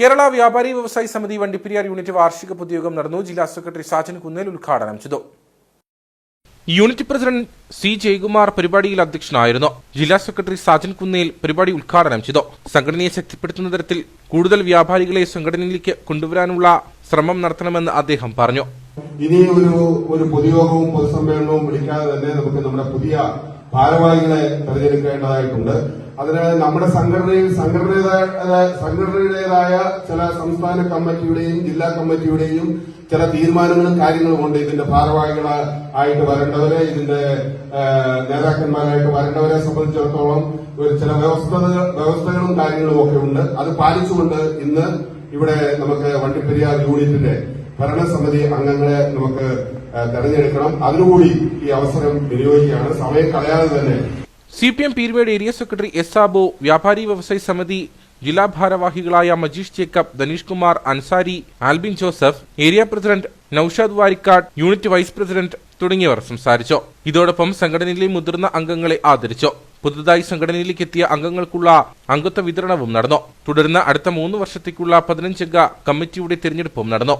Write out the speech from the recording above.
കേരള വ്യാപാരി വ്യവസായി സമിതി വണ്ടിപ്പെരിയാർ യൂണിറ്റ് വാർഷിക പൊതുയോഗം നടന്നു. ജില്ലാ സെക്രട്ടറി സാജൻ കുന്നേൽ ഉദ്ഘാടനം ചെയ്തു. യൂണിറ്റ് പ്രസിഡന്റ് സി ജയകുമാർ പരിപാടിയിൽ അധ്യക്ഷനായിരുന്നു. ജില്ലാ സെക്രട്ടറി സാജൻ കുന്നേൽ പരിപാടി ഉദ്ഘാടനം ചെയ്തു. സംഘടനയെ ശക്തിപ്പെടുത്തുന്ന തരത്തിൽ കൂടുതൽ വ്യാപാരികളെ സംഘടനയിലേക്ക് കൊണ്ടുവരാനുള്ള ശ്രമം നടത്തണമെന്ന് അദ്ദേഹം പറഞ്ഞു. ഇനി ഒരു ഒരു പൊതുയോഗവും പൊതുസമ്മേളനവും വിളിക്കാതെ തന്നെ നമുക്ക് നമ്മുടെ പുതിയ ഭാരവാഹികളെ തെരഞ്ഞെടുക്കേണ്ടതായിട്ടുണ്ട് അതിന് നമ്മുടെ സംഘടനയിൽ സംഘടനയുടേതായ സംഘടനയുടേതായ ചില സംസ്ഥാന കമ്മിറ്റിയുടെയും ജില്ലാ കമ്മിറ്റിയുടെയും ചില തീരുമാനങ്ങളും കാര്യങ്ങളും ഉണ്ട് ഇതിന്റെ ഭാരവാഹികൾ ആയിട്ട് വരേണ്ടവരെ ഇതിന്റെ നേതാക്കന്മാരായിട്ട് വരേണ്ടവരെ സംബന്ധിച്ചിടത്തോളം ഒരു ചില വ്യവസ്ഥകൾ വ്യവസ്ഥകളും കാര്യങ്ങളും ഒക്കെ ഉണ്ട്. അത് പാലിച്ചുകൊണ്ട് ഇന്ന് ഇവിടെ നമുക്ക് വണ്ടിപ്പെരിയാർ യൂണിറ്റിന്റെ ഭരണസമിതി അംഗങ്ങളെ നമുക്ക് തെരഞ്ഞെടുക്കണം. അതിനുകൂടി ഈ അവസരം വിനിയോഗിക്കുകയാണ്. സമയം കളയാതെ തന്നെ. C P M Peermade area secretary S Abu വ്യാപാരി വ്യവസായി സമിതി ജില്ലാ ഭാരവാഹികളായ Majeesh Jacob Dhaneesh Kumar Ansari Albin Joseph area president Naushad Varikkad unit vice president തുടങ്ങിയവർ സംസാരിച്ചു. ഇതോടൊപ്പം സംഘടനയിലെ മുതിർന്ന അംഗങ്ങളെ ആദരിച്ചു. പുതുതായി സംഘടനയിലേക്ക് എത്തിയ അംഗങ്ങൾക്കുള്ള അംഗത്വ വിതരണവും നടന്നു. തുടർന്ന് അടുത്ത മൂന്ന് വർഷത്തേക്കുള്ള പതിനഞ്ചംഗ കമ്മിറ്റിയുടെ തിരഞ്ഞെടുപ്പും നടന്നു.